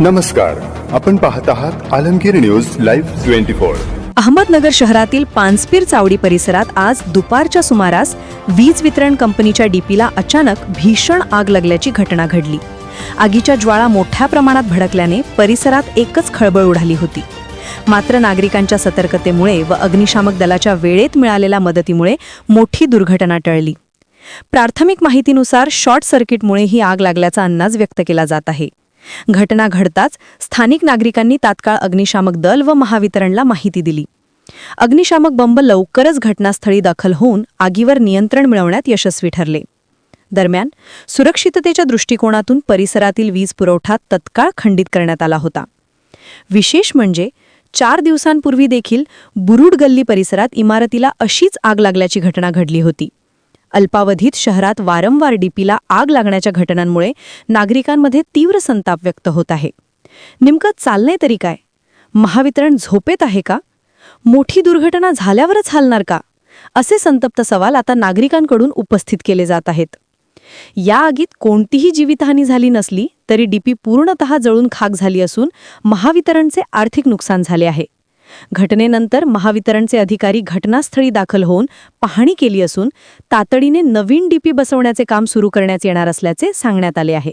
नमस्कार आपण पाहत आहात Alamgir news live twenty four. Ahmednagar शहरातील पानस्पीर चावडी परिसरात आज दुपारच्या सुमारास वीज वितरण कंपनीच्या डीपीला अचानक भीषण आग लागल्याची घटना घडली. आगीच्या ज्वाळा मोठ्या प्रमाणात भडकल्याने परिसरात एकच खळबळ उडाली होती. मात्र नागरिकांच्या सतर्कतेमुळे व अग्निशामक दलाच्या वेळेत मिळालेल्या मदतीमुळे मोठी दुर्घटना टळली. प्राथमिक माहितीनुसार शॉर्ट सर्किटमुळे ही आग लागल्याचा अंदाज व्यक्त केला जात आहे. घटना घडताच स्थानिक नागरिकांनी तात्काळ अग्निशामक दल व महावितरणला माहिती दिली. अग्निशामक बंब लवकरच घटनास्थळी दाखल होऊन आगीवर नियंत्रण मिळवण्यात यशस्वी ठरले. दरम्यान सुरक्षिततेच्या दृष्टिकोनातून परिसरातील वीज पुरवठा तत्काळ खंडित करण्यात आला होता. विशेष म्हणजे चार दिवसांपूर्वी देखील बुरुड गल्ली परिसरात इमारतीला अशीच आग लागल्याची घटना घडली होती. अल्पावधीत शहरात वारंवार डीपीला आग लागण्याच्या घटनांमुळे नागरिकांमध्ये तीव्र संताप व्यक्त होत आहे. नेमकं चालणे तरी काय? महावितरण झोपेत आहे का? मोठी दुर्घटना झाल्यावरच हालणार का? असे संतप्त सवाल आता नागरिकांकडून उपस्थित केले जात आहेत. या आगीत कोणतीही जीवितहानी झाली नसली तरी डीपी पूर्णतः जळून खाक झाली असून महावितरणचे आर्थिक नुकसान झाले आहे. घटनेनंतर महावितरणचे अधिकारी घटनास्थळी दाखल होऊन पाहणी केली असून तातडीने नवीन डीपी बसवण्याचे काम सुरू करण्यात येणार असल्याचे सांगण्यात आले आहे.